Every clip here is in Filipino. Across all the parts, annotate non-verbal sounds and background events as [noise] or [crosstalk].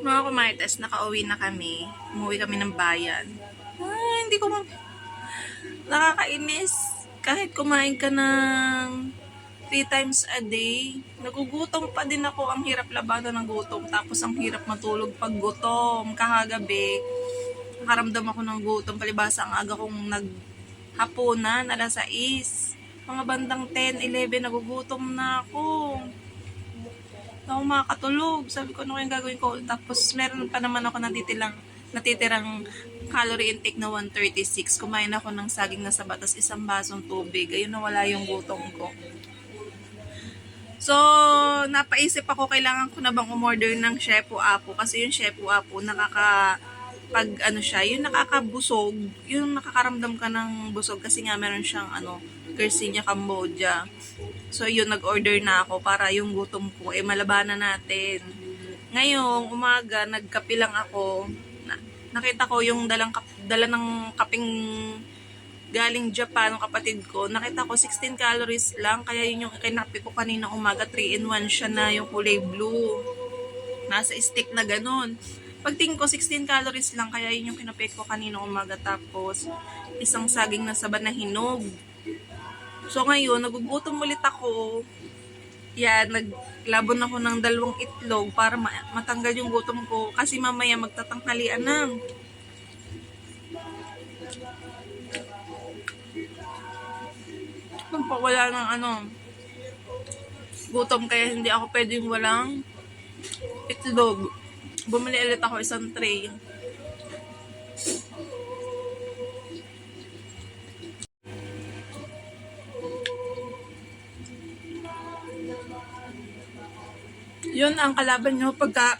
Mga kumartes, nakauwi na kami. Umuwi kami ng bayan. Ay, hindi ko ma... Nakakainis. Kahit kumain ka ng three times a day, nagugutom pa din ako. Ang hirap labanan ng gutom. Tapos ang hirap matulog pag gutom. Kahagabi, nakaramdam ako ng gutom. Palibasa ang aga kong naghapunan, alas 6. Mga bandang 10, 11, nagugutom na ako na ako makakatulog. Sabi ko, ano kayang gagawin ko? Tapos, meron pa naman ako natitilang, natitirang calorie intake na 136. Kumain ako ng saging na saba, tapos isang basong tubig. Ayun, nawala yung gutom ko. So, napaisip ako, kailangan ko na bang umorder ng Shepu Apo? Kasi yung Shepu Apo, nakaka pag ano siya, yung nakakabusog, yung nakakaramdam ka ng busog kasi nga meron siyang ano, Garcinia Cambodia. So yun, nag-order na ako para yung gutom ko, eh malabanan natin. Ngayong umaga, nagkape lang ako. Na, nakita ko yung dalang kap, dala ng kaping galing Japan, ng kapatid ko. Nakita ko 16 calories lang, kaya yun yung kinape ko kanina umaga, 3 in 1 siya na yung kulay blue. Nasa stick na ganun. Pagtingin ko, 16 calories lang, kaya yun yung kinape ko kanina umaga. Tapos, isang saging na saba na hinog. So ngayon, nagugutom ulit ako. Yan, naglabon ako ng dalawang itlog para ma- matanggal yung gutom ko. Kasi mamaya magtatanghalian na. Pagpawala ng ano, gutom kaya hindi ako pwedeng walang itlog. Bumili ulit ako isang tray. Yun ang kalaban nyo pagka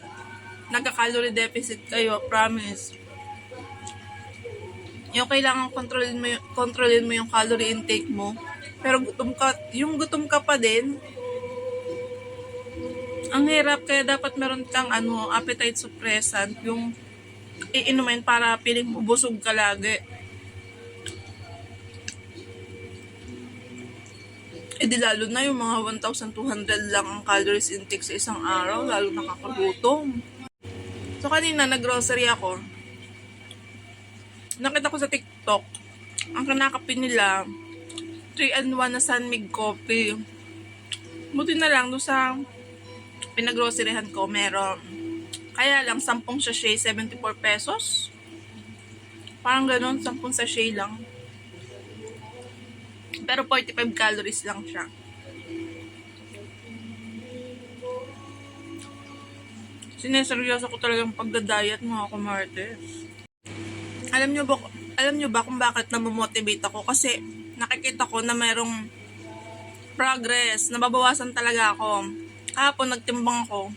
nagka-calorie deficit kayo, promise. Yung kailangan kontrolin mo, kontrolin mo yung calorie intake mo. Pero gutom ka, yung gutom ka pa din, ang hirap kaya dapat meron kang ano, appetite suppressant, yung iinumin para piling mo busog ka lagi. Eh di lalo na yung mga 1,200 lang ang calories intake sa isang araw, lalo nakakagutom. So kanina nag-grocery ako. Nakita ko sa TikTok, ang kinakapin nila, 3 and 1 na Sunmig coffee. Buti na lang doon sa pinag-groceryhan ko, meron. Kaya lang, 10 sachet, 74 pesos. Parang ganun, 10 sachet lang. Pero 45 calories lang siya. Sineseryoso ko talagang pagda-diet mga kumartes. Alam nyo ba, alam nyo ba kung bakit namomotivate ako? Kasi nakikita ko na mayroong progress, nababawasan talaga ako. Kahapon nagtimbang ako,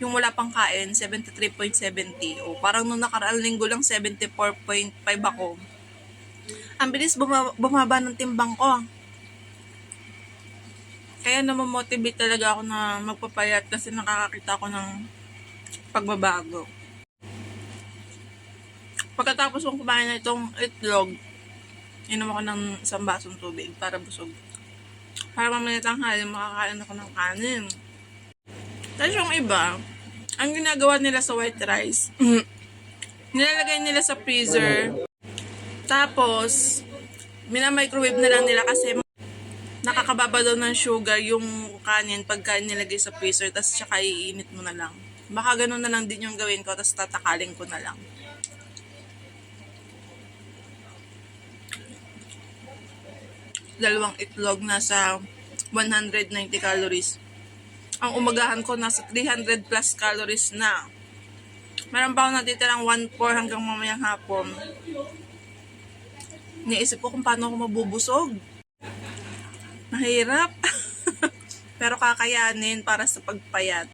yung wala pang kain, 73.70. O parang nung nakaraang linggo lang, 74.5 ako. Ang bilis bumaba, bumaba ng timbang ko. Kaya namomotivate talaga ako na magpapayat kasi nakakakita ko ng pagbabago. Pagkatapos kong kumain na itong itlog, inom ako ng isang basong tubig para busog. Para mamaya tanghali makakain ako ng kanin. Tapos yung iba, ang ginagawa nila sa white rice, [clears throat] nilalagay nila sa freezer, tapos, minamicrowave na lang nila kasi nakakababa daw ng sugar yung kanin pagka nilagay sa freezer, tapos tsaka iinit mo na lang. Baka ganun na lang din yung gawin ko, tapos tatakaling ko na lang. Dalawang itlog nasa 190 calories. Ang umagahan ko nasa 300 plus calories na. Meron pa ako natitirang 1.4 hanggang mamayang hapon. Niisip ko kung paano ako mabubusog. Mahirap. [laughs] Pero kakayanin para sa pagpayat.